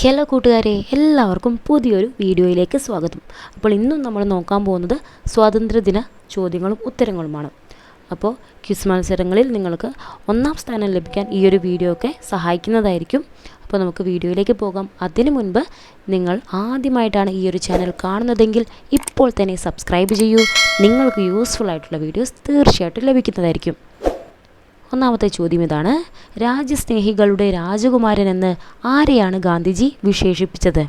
Hello കൂട്ടുകാരെ എല്ലാവർക്കും പുതിയൊരു വീഡിയോയിലേക്ക് സ്വാഗതം. അപ്പോൾ ഇന്നും നമ്മൾ നോക്കാൻ പോകുന്നത് സ്വാതന്ത്ര്യദിന ചോദ്യങ്ങളും ഉത്തരങ്ങളുമാണ്. അപ്പോൾ ക്വിസ് മത്സരങ്ങളിൽ നിങ്ങൾക്ക് ഒന്നാം സ്ഥാനം ലഭിക്കാൻ ഈ ഒരു വീഡിയോ ഒക്കെ സഹായിക്കുന്നതായിരിക്കും. അപ്പോൾ നമുക്ക് വീഡിയോയിലേക്ക് പോകാം. അതിനു മുൻപ് നിങ്ങൾ ആദ്യമായിട്ടാണ് ഈ ഒരു ചാനൽ കാണുന്നതെങ്കിൽ ഇപ്പോൾ തന്നെ സബ്സ്ക്രൈബ് ചെയ്യൂ. നിങ്ങൾക്ക് യൂസ്ഫുൾ ആയിട്ടുള്ള വീഡിയോസ് തീർച്ചയായിട്ടും ലഭിക്കുന്നതായിരിക്കും. ഒന്നാമത്തെ ചോദ്യം ഇതാണ്. രാജ്യസ്നേഹികളുടെ രാജകുമാരൻ എന്ന് ആരെയാണ് ഗാന്ധിജി വിശേഷിപ്പിച്ചത്?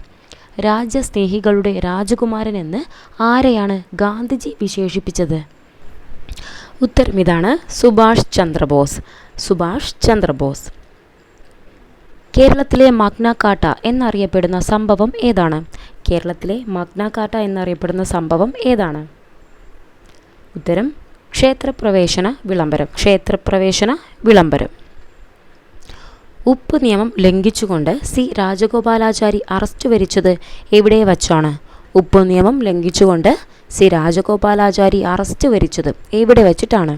രാജ്യസ്നേഹികളുടെ രാജകുമാരൻ എന്ന് ആരെയാണ് ഗാന്ധിജി വിശേഷിപ്പിച്ചത്? ഉത്തരം ഇതാണ് സുഭാഷ് ചന്ദ്രബോസ്. സുഭാഷ് ചന്ദ്രബോസ്. കേരളത്തിലെ മഗ്നാക്കാട്ട എന്നറിയപ്പെടുന്ന സംഭവം ഏതാണ്? കേരളത്തിലെ മഗ്നാക്കാട്ട എന്നറിയപ്പെടുന്ന സംഭവം ഏതാണ്? ഉത്തരം ക്ഷേത്രപ്രവേശന വിളംബരം. ക്ഷേത്രപ്രവേശന വിളംബരം. ഉപ്പ് നിയമം ലംഘിച്ചുകൊണ്ട് സി രാജഗോപാലാചാരി അറസ്റ്റ് വരിച്ചത് എവിടെ വച്ചാണ്? ഉപ്പ് നിയമം ലംഘിച്ചുകൊണ്ട് സി രാജഗോപാലാചാരി അറസ്റ്റ് വരിച്ചത് എവിടെ വച്ചിട്ടാണ്?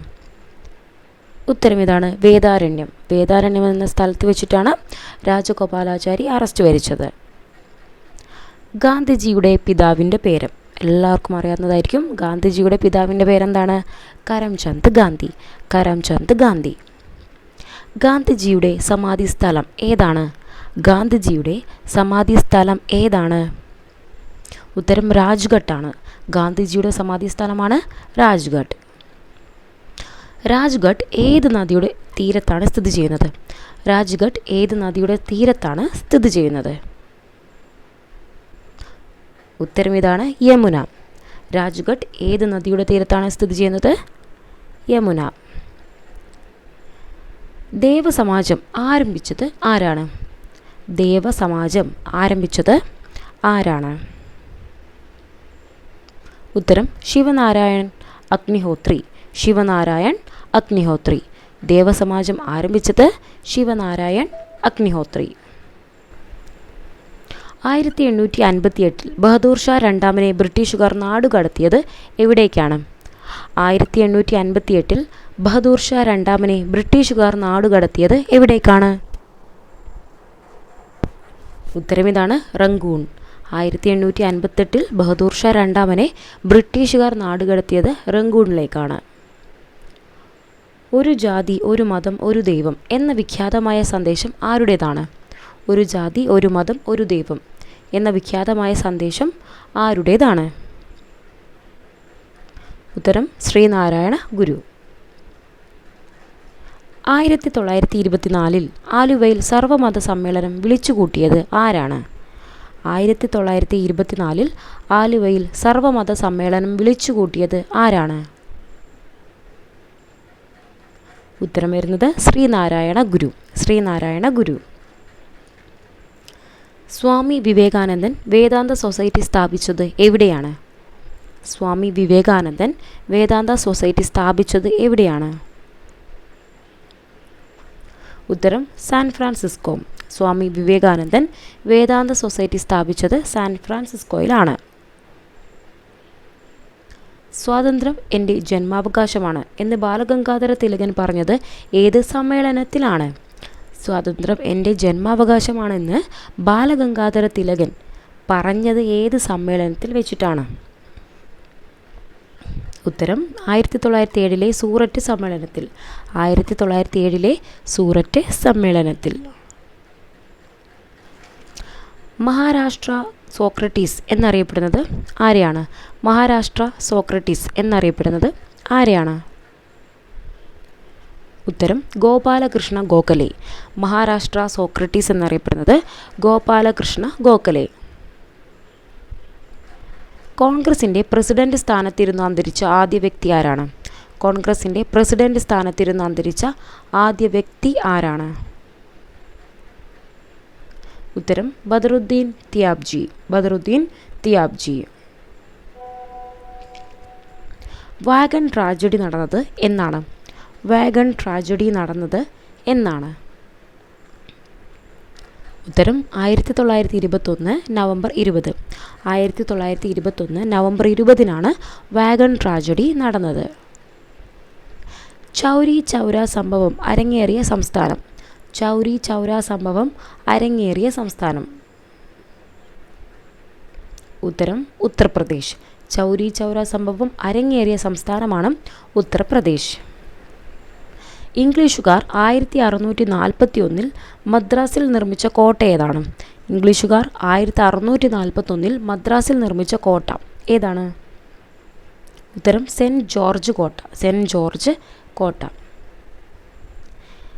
ഉത്തരം ഇതാണ് വേദാരണ്യം. വേദാരണ്യം എന്ന സ്ഥലത്ത് വെച്ചിട്ടാണ് രാജഗോപാലാചാരി അറസ്റ്റ് വരിച്ചത്. ഗാന്ധിജിയുടെ പിതാവിന്റെ പേര്. എല്ലാവർക്കും അറിയാവുന്നതായിരിക്കും. ഗാന്ധിജിയുടെ പിതാവിന്റെ പേരെന്താണ്? കരംചന്ദ് ഗാന്ധി. കരംചന്ദ് ഗാന്ധി. ഗാന്ധിജിയുടെ സമാധി സ്ഥലം ഏതാണ്? ഗാന്ധിജിയുടെ സമാധി സ്ഥലം ഏതാണ്? ഉത്തരം രാജ്ഘട്ടാണ്. ഗാന്ധിജിയുടെ സമാധി സ്ഥലമാണ് രാജ്ഘട്ട്. രാജ്ഘട്ട് ഏത് നദിയുടെ തീരത്താണ് സ്ഥിതി ചെയ്യുന്നത്? രാജ്ഘട്ട് ഏത് നദിയുടെ തീരത്താണ് സ്ഥിതി ചെയ്യുന്നത്? ഉത്തരം ഇതാണ് യമുന. രാജ്ഘട്ട് ഏത് നദിയുടെ തീരത്താണ് സ്ഥിതി ചെയ്യുന്നത്? യമുന. ദേവസമാജം ആരംഭിച്ചത് ആരാണ്? ദേവസമാജം ആരംഭിച്ചത് ആരാണ്? ഉത്തരം ശിവനാരായൺ അഗ്നിഹോത്രി. ശിവനാരായൺ അഗ്നിഹോത്രി. ദേവസമാജം ആരംഭിച്ചത് ശിവനാരായൺ അഗ്നിഹോത്രി. ആയിരത്തി എണ്ണൂറ്റി അൻപത്തി എട്ടിൽ ബഹദൂർ ഷാ രണ്ടാമനെ ബ്രിട്ടീഷുകാർ നാടുകടത്തിയത് എവിടേക്കാണ്? ആയിരത്തി എണ്ണൂറ്റി അൻപത്തി എട്ടിൽ ബഹദൂർ ഷാ രണ്ടാമനെ ബ്രിട്ടീഷുകാർ നാടുകടത്തിയത് എവിടേക്കാണ്? ഉത്തരമിതാണ് റങ്കൂൺ ആയിരത്തി എണ്ണൂറ്റി അൻപത്തെട്ടിൽ ബഹദൂർ ഷാ രണ്ടാമനെ ബ്രിട്ടീഷുകാർ നാടുകടത്തിയത് റങ്കൂണിലേക്കാണ് ഒരു ജാതി ഒരു മതം ഒരു ദൈവം എന്ന വിഖ്യാതമായ സന്ദേശം ആരുടേതാണ്? ഒരു ജാതി ഒരു മതം ഒരു ദൈവം. എന്ന വിഖ്യാതമായ സന്ദേശം ആരുടേതാണ്? ഉത്തരം ശ്രീനാരായണ ഗുരു. ആയിരത്തി തൊള്ളായിരത്തി ഇരുപത്തിനാലിൽ ആലുവയിൽ സർവമത സമ്മേളനം വിളിച്ചുകൂട്ടിയത് ആരാണ്? ആയിരത്തി തൊള്ളായിരത്തി ഇരുപത്തിനാലിൽ ആലുവയിൽ സർവമത സമ്മേളനം വിളിച്ചുകൂട്ടിയത് ആരാണ്? ഉത്തരം വരുന്നത് ശ്രീനാരായണ ഗുരു. ശ്രീനാരായണ ഗുരു. സ്വാമി വിവേകാനന്ദൻ വേദാന്ത സൊസൈറ്റി സ്ഥാപിച്ചത് എവിടെയാണ്? സ്വാമി വിവേകാനന്ദൻ വേദാന്ത സൊസൈറ്റി സ്ഥാപിച്ചത് എവിടെയാണ്? ഉത്തരം San Francisco. Swami Vivekanandan Vedanta society സ്ഥാപിച്ചത് സാൻ ഫ്രാൻസിസ്കോയിലാണ്. സ്വാതന്ത്ര്യം എന്റെ ജന്മാവകാശമാണ് എന്ന് ബാലഗംഗാധര തിലകൻ പറഞ്ഞത് ഏത് സമ്മേളനത്തിലാണ്? സ്വാതന്ത്ര്യം എന്റെ ജന്മാവകാശമാണെന്ന് ബാലഗംഗാധര തിലകൻ പറഞ്ഞത് ഏത് സമ്മേളനത്തിൽ വെച്ചിട്ടാണ്? ഉത്തരം ആയിരത്തി തൊള്ളായിരത്തി ഏഴിലെ സൂററ്റ് സമ്മേളനത്തിൽ. ആയിരത്തി തൊള്ളായിരത്തി ഏഴിലെ സൂററ്റ് സമ്മേളനത്തിൽ. മഹാരാഷ്ട്ര സോക്രട്ടീസ് എന്നറിയപ്പെടുന്നത് ആരെയാണ്? മഹാരാഷ്ട്ര സോക്രട്ടീസ് എന്നറിയപ്പെടുന്നത് ആരെയാണ്? ഉത്തരം ഗോപാലകൃഷ്ണ ഗോഖലെ. മഹാരാഷ്ട്ര സോക്രട്ടീസ് എന്നറിയപ്പെടുന്നത് ഗോപാലകൃഷ്ണ ഗോഖലെ. കോൺഗ്രസിന്റെ പ്രസിഡന്റ് സ്ഥാനത്തിരുന്ന് അന്തരിച്ച ആദ്യ വ്യക്തി ആരാണ്? കോൺഗ്രസിന്റെ പ്രസിഡന്റ് സ്ഥാനത്തിരുന്ന് അന്തരിച്ച ആദ്യ വ്യക്തി ആരാണ്? ഉത്തരം ബദറുദ്ദീൻ തിയാബ്ജി. ബദറുദ്ദീൻ തിയാബ്ജി. വാഗൺ ട്രാജഡി നടന്നത് എന്നാണ്. വാഗൺ ട്രാജഡി നടന്നത് എന്നാണ്. ഉത്തരം ആയിരത്തി തൊള്ളായിരത്തി ഇരുപത്തൊന്ന് നവംബർ ഇരുപത്. ആയിരത്തി തൊള്ളായിരത്തി ഇരുപത്തൊന്ന് നവംബർ ഇരുപതിനാണ് വാഗൺ ട്രാജഡി നടന്നത്. ചൗരി ചൗര സംഭവം അരങ്ങേറിയ സംസ്ഥാനം. ചൗരി ചൗര സംഭവം അരങ്ങേറിയ സംസ്ഥാനം. ഉത്തരം ഉത്തർപ്രദേശ്. ചൗരി ചൗര സംഭവം അരങ്ങേറിയ സംസ്ഥാനമാണ് ഉത്തർപ്രദേശ്. ഇംഗ്ലീഷുകാർ ആയിരത്തി അറുന്നൂറ്റി നാൽപ്പത്തി ഒന്നിൽ മദ്രാസിൽ നിർമ്മിച്ച കോട്ട ഏതാണ്? ഇംഗ്ലീഷുകാർ ആയിരത്തി അറുന്നൂറ്റി നാൽപ്പത്തൊന്നിൽ മദ്രാസിൽ നിർമ്മിച്ച കോട്ട ഏതാണ്? ഉത്തരം സെന്റ് ജോർജ് കോട്ട സെന്റ് ജോർജ് കോട്ട.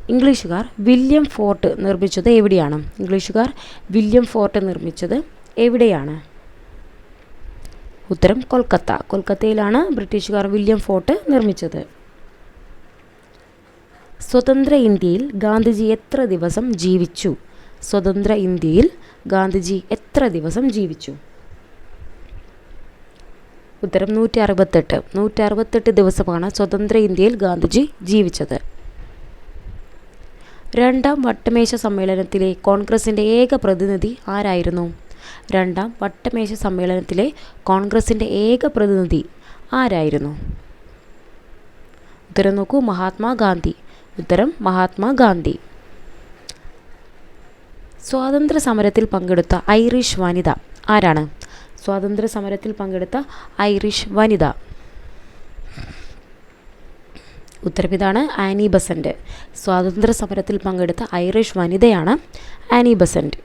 ഇംഗ്ലീഷുകാർ വില്യം ഫോർട്ട് നിർമ്മിച്ചത് എവിടെയാണ്? ഇംഗ്ലീഷുകാർ വില്യം ഫോർട്ട് നിർമ്മിച്ചത് എവിടെയാണ്? ഉത്തരം കൊൽക്കത്ത. കൊൽക്കത്തയിലാണ് ബ്രിട്ടീഷുകാർ വില്യം ഫോർട്ട് നിർമ്മിച്ചത്. സ്വതന്ത്ര ഇന്ത്യയിൽ ഗാന്ധിജി എത്ര ദിവസം ജീവിച്ചു? സ്വതന്ത്ര ഇന്ത്യയിൽ ഗാന്ധിജി എത്ര ദിവസം ജീവിച്ചു? ഉത്തരം നൂറ്റി അറുപത്തെട്ട് നൂറ്റി അറുപത്തെട്ട് ദിവസമാണ് സ്വതന്ത്ര ഇന്ത്യയിൽ ഗാന്ധിജി ജീവിച്ചത്. രണ്ടാം വട്ടമേശ സമ്മേളനത്തിലെ കോൺഗ്രസിന്റെ ഏക പ്രതിനിധി ആരായിരുന്നു? രണ്ടാം വട്ടമേശ സമ്മേളനത്തിലെ കോൺഗ്രസിന്റെ ഏക പ്രതിനിധി ആരായിരുന്നു? ഉത്തരം നോക്കൂ മഹാത്മാഗാന്ധി. ഉത്തരം മഹാത്മാഗാന്ധി സ്വാതന്ത്ര്യ സമരത്തിൽ പങ്കെടുത്ത ഐറിഷ് വനിത ആരാണ്? സ്വാതന്ത്ര്യ സമരത്തിൽ പങ്കെടുത്ത ഐറിഷ് വനിത. ഉത്തരവിതാണ് ആനി ബസന്റ്. സ്വാതന്ത്ര്യ സമരത്തിൽ പങ്കെടുത്ത ഐറിഷ് വനിതയാണ് ആനി ബസന്റ്.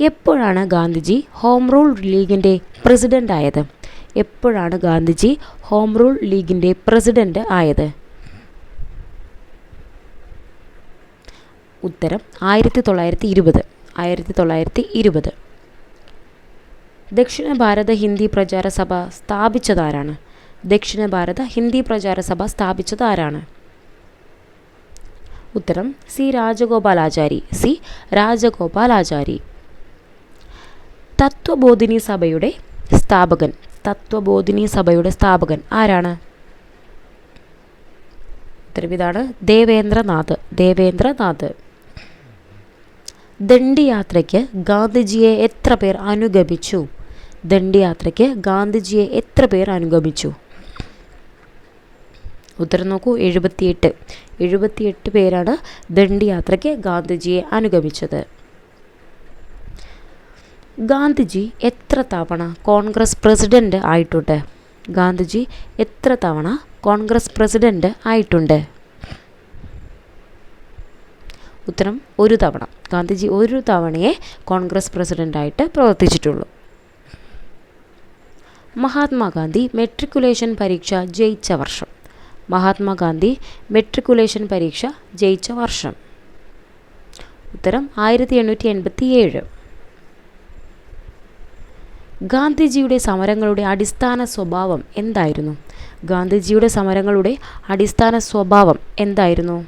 എപ്പോഴാണ് ഗാന്ധിജി ഹോം റൂൾ ലീഗിന്റെ പ്രസിഡന്റ് ആയത് എപ്പോഴാണ് ഗാന്ധിജി ഹോം റൂൾ ലീഗിന്റെ പ്രസിഡന്റ് ആയത്? ഉത്തരം ആയിരത്തി തൊള്ളായിരത്തി ഇരുപത് ആയിരത്തി തൊള്ളായിരത്തി ഇരുപത് ദക്ഷിണ ഭാരത ഹിന്ദി പ്രചാര സഭ സ്ഥാപിച്ചതാരാണ്? ദക്ഷിണ ഭാരത ഹിന്ദി പ്രചാര സഭ സ്ഥാപിച്ചതാരാണ്? ഉത്തരം സി രാജഗോപാലാചാരി സി രാജഗോപാലാചാരി. തത്വബോധിനി സഭയുടെ സ്ഥാപകൻ തത്വബോധിനി സഭയുടെ സ്ഥാപകൻ. ആരാണ്? ഉത്തരവിതാണ് ദേവേന്ദ്രനാഥ്. ദേവേന്ദ്രനാഥ്. ദണ്ഡിയാത്രയ്ക്ക് ഗാന്ധിജിയെ എത്ര പേർ അനുഗമിച്ചു? ദണ്ഡിയാത്രയ്ക്ക് ഗാന്ധിജിയെ എത്ര പേർ അനുഗമിച്ചു? ഉത്തരം നോക്കൂ എഴുപത്തിയെട്ട്. എഴുപത്തിയെട്ട് പേരാണ് ദണ്ഡിയാത്രയ്ക്ക് ഗാന്ധിജിയെ അനുഗമിച്ചത്. ഗാന്ധിജി എത്ര തവണ കോൺഗ്രസ് പ്രസിഡന്റ് ആയിട്ടുണ്ട്? ഗാന്ധിജി എത്ര തവണ കോൺഗ്രസ് പ്രസിഡന്റ് ആയിട്ടുണ്ട്? ഉത്തരം ഒരു തവണ. ഗാന്ധിജി ഒരു തവണയെ കോൺഗ്രസ് പ്രസിഡന്റായിട്ട് പ്രവർത്തിച്ചിട്ടുള്ളൂ. മഹാത്മാഗാന്ധി മെട്രിക്കുലേഷൻ പരീക്ഷ ജയിച്ച വർഷം. മഹാത്മാഗാന്ധി മെട്രിക്കുലേഷൻ പരീക്ഷ ജയിച്ച വർഷം. ഉത്തരം ആയിരത്തി എണ്ണൂറ്റി എൺപത്തി ഏഴ് ഗാന്ധിജിയുടെ സമരങ്ങളുടെ അടിസ്ഥാന സ്വഭാവം എന്തായിരുന്നു? ഗാന്ധിജിയുടെ സമരങ്ങളുടെ അടിസ്ഥാന സ്വഭാവം എന്തായിരുന്നു?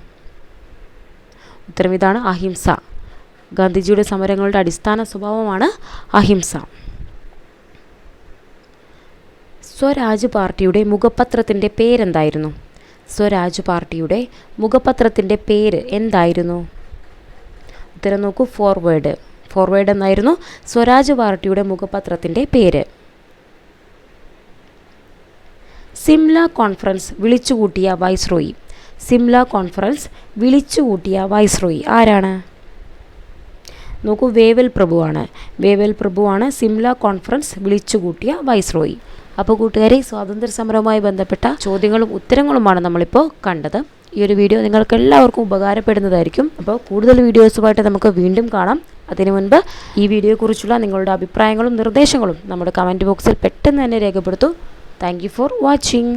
ഉത്തരം ഇതാണ് അഹിംസ. ഗാന്ധിജിയുടെ സമരങ്ങളുടെ അടിസ്ഥാന സ്വഭാവമാണ് അഹിംസ. സ്വരാജ് പാർട്ടിയുടെ മുഖപത്രത്തിന്റെ പേരെന്തായിരുന്നു? സ്വരാജ് പാർട്ടിയുടെ മുഖപത്രത്തിന്റെ പേര് എന്തായിരുന്നു? ഉത്തരം നോക്കൂ ഫോർവേഡ്. ഫോർവേഡ് എന്നായിരുന്നു സ്വരാജ് പാർട്ടിയുടെ മുഖപത്രത്തിന്റെ പേര്. സിംല കോൺഫറൻസ് വിളിച്ചുകൂട്ടിയ വൈസ്രോയി. സിംല കോൺഫറൻസ് വിളിച്ചുകൂട്ടിയ വൈസ്രോയി ആരാണ്? നോക്കൂ വേവൽ പ്രഭുവാണ് വേവൽ പ്രഭുവാണ് സിംല കോൺഫറൻസ് വിളിച്ചുകൂട്ടിയ വൈസ്രോയി. അപ്പോൾ കൂട്ടുകാരെ സ്വാതന്ത്ര്യ സമരവുമായി ബന്ധപ്പെട്ട ചോദ്യങ്ങളും ഉത്തരങ്ങളുമാണ് നമ്മളിപ്പോൾ കണ്ടത്. ഈ ഒരു വീഡിയോ നിങ്ങൾക്ക് എല്ലാവർക്കും ഉപകാരപ്പെടുന്നതായിരിക്കും. അപ്പോൾ കൂടുതൽ വീഡിയോസുമായിട്ട് നമുക്ക് വീണ്ടും കാണാം. അതിനു മുൻപ് ഈ വീഡിയോയെക്കുറിച്ചുള്ള നിങ്ങളുടെ അഭിപ്രായങ്ങളും നിർദ്ദേശങ്ങളും നമ്മുടെ കമന്റ് ബോക്സിൽ പെട്ടെന്ന് തന്നെ രേഖപ്പെടുത്തൂ. Thank for watching